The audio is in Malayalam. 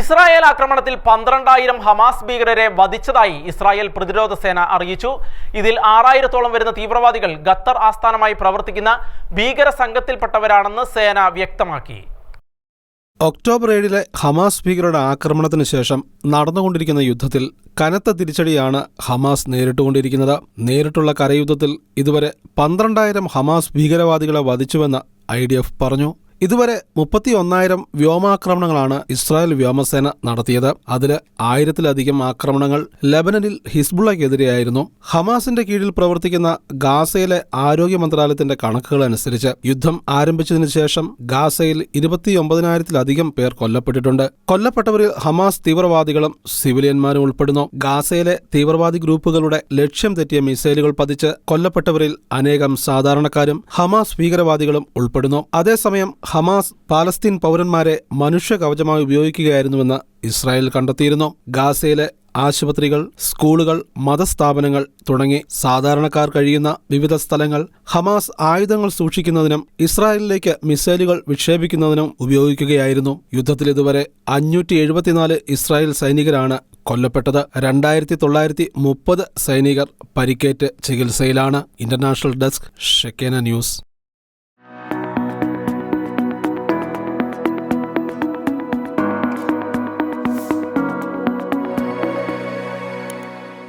ഇസ്രായേൽ ആക്രമണത്തിൽ പന്ത്രണ്ടായിരം ഹമാസ് ഭീകരരെ വധിച്ചതായി ഇസ്രായേൽ പ്രതിരോധ സേന അറിയിച്ചു. ഇതിൽ ആറായിരത്തോളം വരുന്ന തീവ്രവാദികൾ ഖത്തർ ആസ്ഥാനമായി പ്രവർത്തിക്കുന്ന ഭീകര സംഘത്തിൽപ്പെട്ടവരാണെന്ന് സേന വ്യക്തമാക്കി. ഒക്ടോബർ ഏഴിലെ ഹമാസ് ഭീകരരുടെ ആക്രമണത്തിന് ശേഷം നടന്നുകൊണ്ടിരിക്കുന്ന യുദ്ധത്തിൽ കനത്ത തിരിച്ചടിയാണ് ഹമാസ് നേരിട്ടുകൊണ്ടിരിക്കുന്നത്. നേരിട്ടുള്ള കരയുദ്ധത്തിൽ ഇതുവരെ പന്ത്രണ്ടായിരം ഹമാസ് ഭീകരവാദികളെ വധിച്ചുവെന്ന് ഐ പറഞ്ഞു. ഇതുവരെ മുപ്പത്തി ഒന്നായിരം വ്യോമാക്രമണങ്ങളാണ് ഇസ്രായേൽ വ്യോമസേന നടത്തിയത്. അതിൽ ആയിരത്തിലധികം ആക്രമണങ്ങൾ ലബനനിൽ ഹിസ്ബുള്ളയ്ക്കെതിരെയായിരുന്നു. ഹമാസിന്റെ കീഴിൽ പ്രവർത്തിക്കുന്ന ഗാസയിലെ ആരോഗ്യ മന്ത്രാലയത്തിന്റെ കണക്കുകൾ അനുസരിച്ച് യുദ്ധം ആരംഭിച്ചതിനു ശേഷം ഗാസയിൽ ഇരുപത്തിയൊമ്പതിനായിരത്തിലധികം പേർ കൊല്ലപ്പെട്ടിട്ടുണ്ട്. കൊല്ലപ്പെട്ടവരിൽ ഹമാസ് തീവ്രവാദികളും സിവിലിയന്മാരും ഉൾപ്പെടുന്നു. ഗാസയിലെ തീവ്രവാദി ഗ്രൂപ്പുകളുടെ ലക്ഷ്യം തെറ്റിയ മിസൈലുകൾ പതിച്ച് കൊല്ലപ്പെട്ടവരിൽ അനേകം സാധാരണക്കാരും ഹമാസ് ഭീകരവാദികളും ഉൾപ്പെടുന്നു. അതേസമയം ഹമാസ് പാലസ്തീൻ പൗരന്മാരെ മനുഷ്യ കവചമായി ഉപയോഗിക്കുകയായിരുന്നുവെന്ന് ഇസ്രായേൽ കണ്ടെത്തിയിരുന്നു. ഗാസയിലെ ആശുപത്രികൾ സ്കൂളുകൾ മതസ്ഥാപനങ്ങൾ തുടങ്ങി സാധാരണക്കാർ കഴിയുന്ന വിവിധ സ്ഥലങ്ങൾ ഹമാസ് ആയുധങ്ങൾ സൂക്ഷിക്കുന്നതിനും ഇസ്രായേലിലേക്ക് മിസൈലുകൾ വിക്ഷേപിക്കുന്നതിനും ഉപയോഗിക്കുകയായിരുന്നു. യുദ്ധത്തിൽ ഇതുവരെ അഞ്ഞൂറ്റി എഴുപത്തിനാല് ഇസ്രായേൽ സൈനികരാണ് കൊല്ലപ്പെട്ടത്. രണ്ടായിരത്തി തൊള്ളായിരത്തി മുപ്പത് സൈനികർ പരിക്കേറ്റ് ചികിത്സയിലാണ്. ഇന്റർനാഷണൽ ഡെസ്ക് ഷെക്കേന ന്യൂസ്.